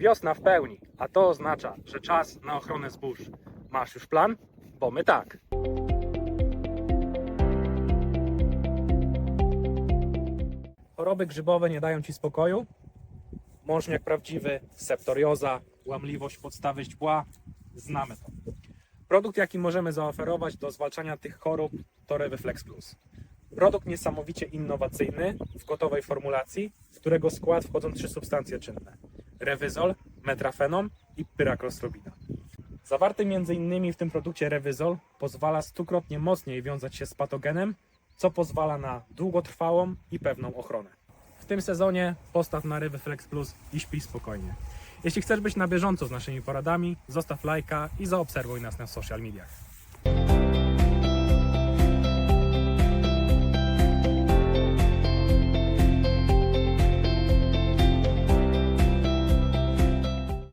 Wiosna w pełni, a to oznacza, że czas na ochronę zbóż. Masz już plan? Bo my tak. Choroby grzybowe nie dają ci spokoju? Mążniak prawdziwy, septorioza, łamliwość podstawy źdźbła, znamy to. Produkt, jaki możemy zaoferować do zwalczania tych chorób, to Reviflex Plus. Produkt niesamowicie innowacyjny w gotowej formulacji, w którego skład wchodzą trzy substancje czynne: Rewyzol, metrafenom i pyraklosrobina. Zawarty m.in. w tym produkcie Rewyzol pozwala stukrotnie mocniej wiązać się z patogenem, co pozwala na długotrwałą i pewną ochronę. W tym sezonie postaw na Reviflex Plus i śpij spokojnie. Jeśli chcesz być na bieżąco z naszymi poradami, zostaw lajka i zaobserwuj nas na social mediach.